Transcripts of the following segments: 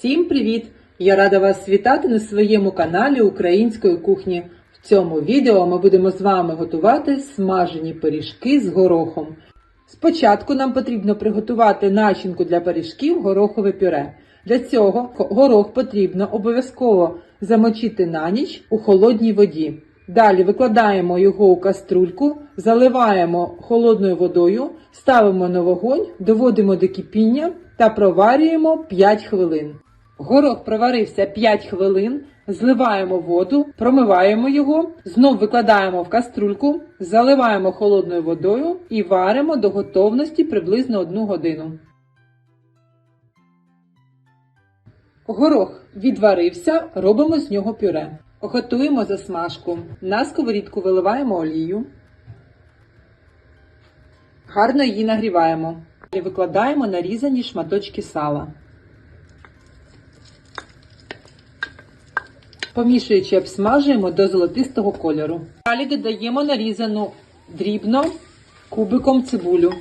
Всім привіт! Я рада вас вітати на своєму каналі Української кухні. В цьому відео ми будемо з вами готувати смажені пиріжки з горохом. Спочатку нам потрібно приготувати начинку для пиріжків горохове пюре. Для цього горох потрібно обов'язково замочити на ніч у холодній воді. Далі викладаємо його у каструльку, заливаємо холодною водою, ставимо на вогонь, доводимо до кипіння та проварюємо 5 хвилин. Горох проварився 5 хвилин, зливаємо воду, промиваємо його, знов викладаємо в каструльку, заливаємо холодною водою і варимо до готовності приблизно 1 годину. Горох відварився, робимо з нього пюре. Готуємо засмажку. На сковорідку виливаємо олію. Гарно її нагріваємо. І викладаємо нарізані шматочки сала. Помішуючи, обсмажуємо до золотистого кольору. Далі додаємо нарізану дрібно кубиком цибулю.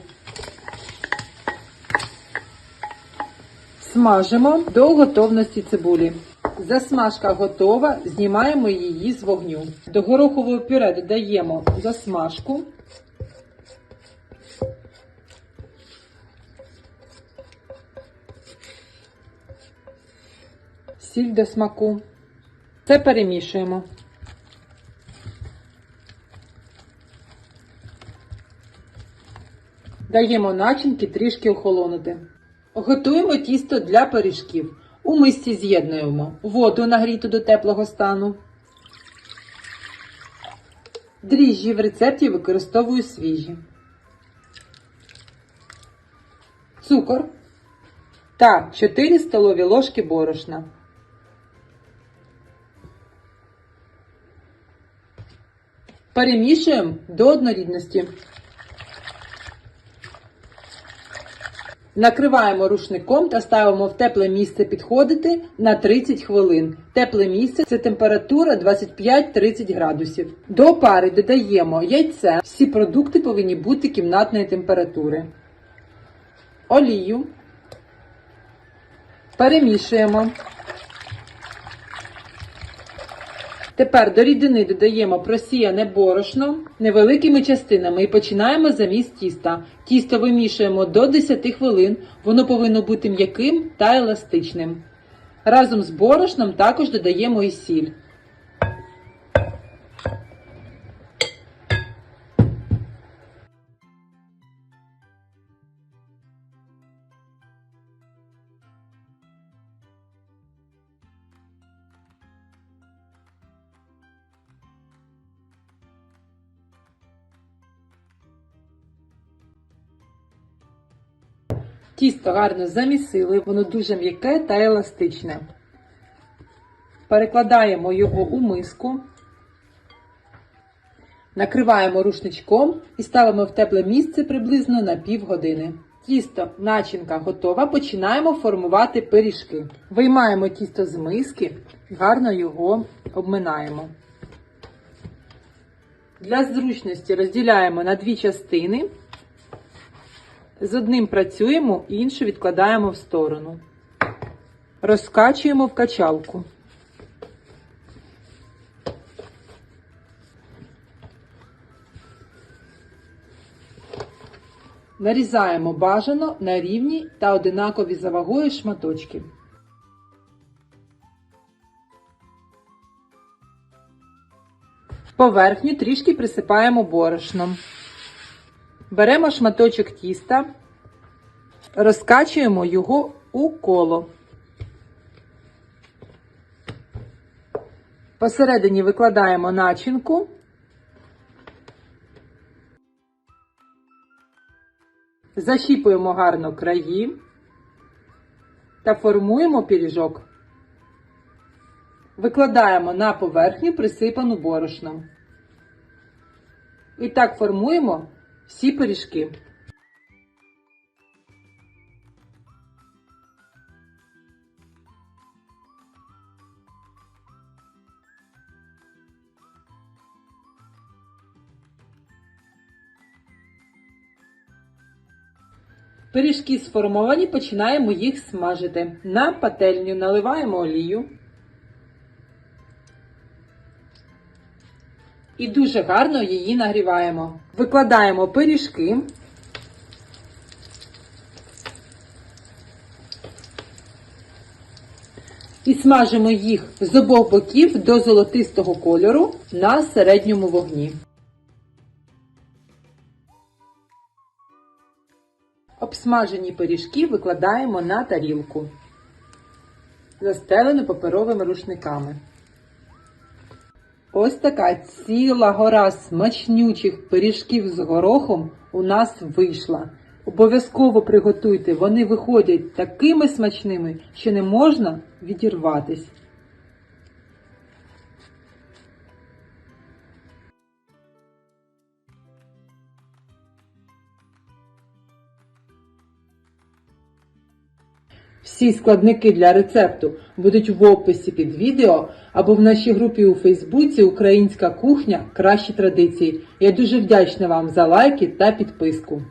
Смажимо до готовності цибулі. Засмажка готова, знімаємо її з вогню. До горохового пюре додаємо засмажку. Сіль до смаку. Це перемішуємо. Даємо начинки трішки охолонути. Готуємо тісто для пиріжків. У мисці з'єднуємо воду нагріту до теплого стану. Дріжджі в рецепті використовую свіжі. Цукор та 4 столові ложки борошна. Перемішуємо до однорідності. Накриваємо рушником та ставимо в тепле місце підходити на 30 хвилин. Тепле місце це температура 25-30 градусів. До пари додаємо яйце. Всі продукти повинні бути кімнатної температури. Олію. Перемішуємо. Тепер до рідини додаємо просіяне борошно невеликими частинами і починаємо заміс тіста. Тісто вимішуємо до 10 хвилин, воно повинно бути м'яким та еластичним. Разом з борошном також додаємо і сіль. Тісто гарно замісили, воно дуже м'яке та еластичне. Перекладаємо його у миску, накриваємо рушничком і ставимо в тепле місце приблизно на півгодини. Тісто, начинка готова, починаємо формувати пиріжки. Виймаємо тісто з миски гарно його обминаємо. Для зручності розділяємо на дві частини. З одним працюємо, іншу відкладаємо в сторону. Розкачуємо в качалку. Нарізаємо бажано на рівні та одинакові за вагою шматочки. Поверхню трішки присипаємо борошном. Беремо шматочок тіста, розкачуємо його у коло. Посередині викладаємо начинку. Защіпуємо гарно краї та формуємо пиріжок. Викладаємо на поверхню присипану борошном. І так формуємо всі пиріжки. Пиріжки сформовані, починаємо їх смажити. На пательню наливаємо олію. І дуже гарно її нагріваємо. Викладаємо пиріжки. І смажимо їх з обох боків до золотистого кольору на середньому вогні. Обсмажені пиріжки викладаємо на тарілку, застелену паперовими рушниками. Ось така ціла гора смачнючих пиріжків з горохом у нас вийшла. Обов'язково приготуйте, вони виходять такими смачними, що не можна відірватись. Всі складники для рецепту будуть в описі під відео або в нашій групі у Фейсбуці Українська кухня Кращі традиції. Я дуже вдячна вам за лайки та підписку.